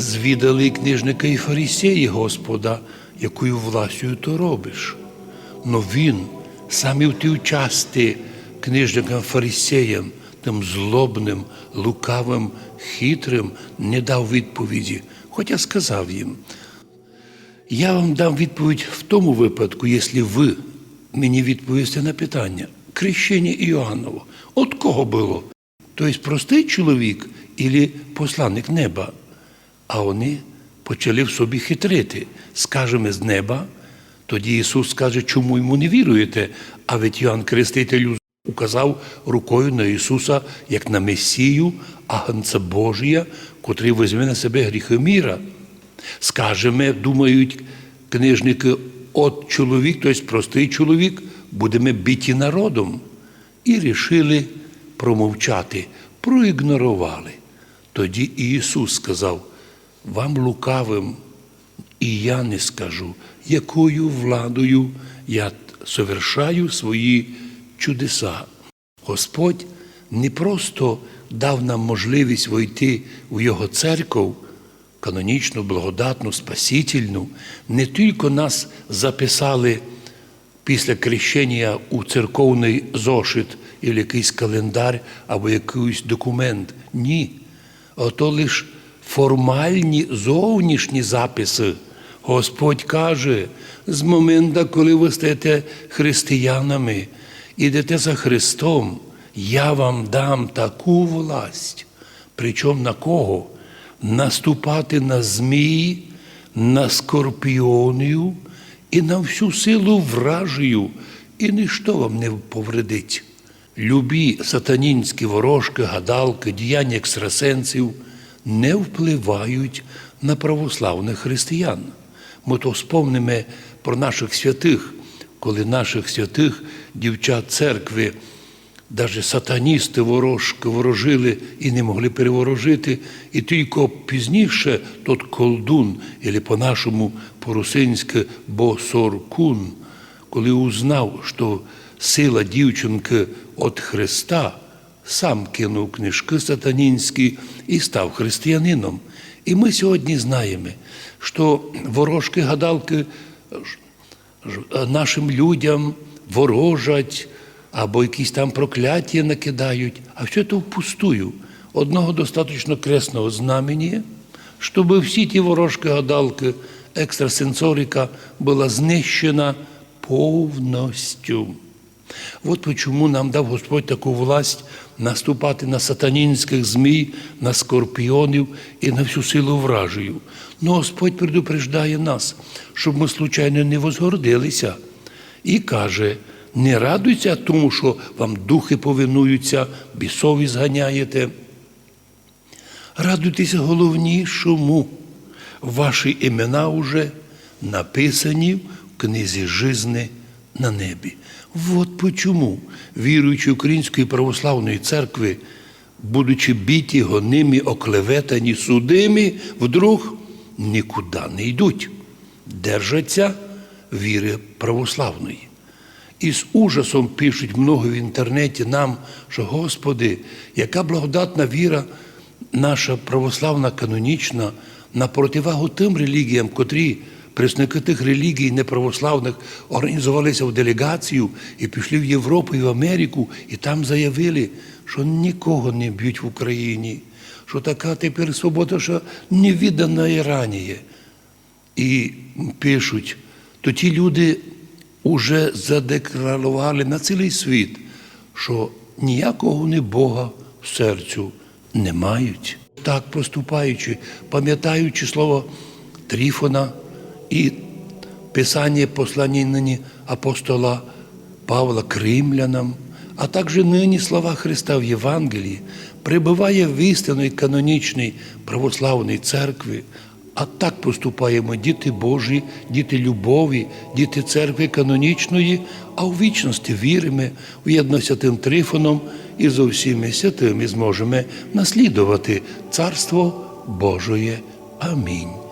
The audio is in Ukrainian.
звідали і книжника і фарисеї Господа, якою властю то робиш. Но він саме в ті части книжникам фарисеям, тим злобним, лукавим, хитрим не дав відповіді, хоча сказав їм, я вам дам відповідь в тому випадку, якщо ви мені відповісте на питання. Крещення Іоанново. От кого було? Тобто простий чоловік і посланник неба. А вони почали в собі хитрити. Скажемо з неба, тоді Ісус скаже, чому йому не віруєте? А ведь Йоанн Креститель указав рукою на Ісуса як на Месію, агнця Божія, котрий візьме на себе гріхи міра. Скажемо, думають книжники, от чоловік, тобто простий чоловік, будемо біті народом. І рішили промовчати, проігнорували. Тоді Ісус сказав, вам лукавим, і я не скажу, якою владою я совершаю свої чудеса. Господь не просто дав нам можливість войти в Його церкву, канонічну, благодатну, спасительну, не тільки нас записали після крещення у церковний зошит, або якийсь календар, або якийсь документ. Ні. Ото лише формальні зовнішні записи. Господь каже, з моменту, коли ви стаєте християнами, ідете за Христом, я вам дам таку власть. Причому на кого? Наступати на змії, на скорпіонів і на всю силу вражію, і ніщо вам не повредить. Любі сатанінські ворожки, гадалки, діяння екстрасенсів не впливають на православних християн. Ми то спомнимо про наших святих, коли наших святих дівчат церкви, навіть сатаністи ворожки ворожили і не могли переворожити, і тільки пізніше тот колдун, або по-нашому по-русинськи босоркун, коли узнав, що сила дівчинки від Христа, сам кинув книжки сатанінські і став християнином. І ми сьогодні знаємо, що ворожки-гадалки нашим людям ворожать або якісь там прокляття накидають, а все це впустую. Одного достатньо кресного знамені, щоб всі ті ворожки-гадалки, екстрасенсорика була знищена повністю. От почому нам дав Господь таку власть наступати на сатанінських змій, на скорпіонів і на всю силу вражію. Ну Господь предупреждає нас, щоб ми случайно не возгордилися. І каже: не радуйся тому, що вам духи повинуються, бісові зганяєте. Радуйтеся головнішому. Ваші імена вже написані в книзі жизни на небі. От почому віруючі Української православної церкви, будучи біті, гонимі, оклеветані, судимі, вдруг нікуди не йдуть, держаться віри православної. І з ужасом пишуть много в інтернеті нам, що Господи, яка благодатна віра наша православна канонічна на противагу тим релігіям, котрі представники тих релігій неправославних організувалися в делегацію і пішли в Європу і в Америку, і там заявили, що нікого не б'ють в Україні, що така тепер свобода, що не віддана і раніє. І пишуть, то ті люди вже задекларували на цілий світ, що ніякого не Бога в серцю не мають. Так поступаючи, пам'ятаючи слово Тріфона і писання послання нині апостола Павла Кримлянам, а також нині слова Христа в Євангелії, прибуває в істинної канонічній православній церкві, а так поступаємо діти Божі, діти любові, діти церкви канонічної, а у вічності віримо в єдно святим Трифоном і зо всіми святими зможемо наслідувати Царство Божоє. Амінь.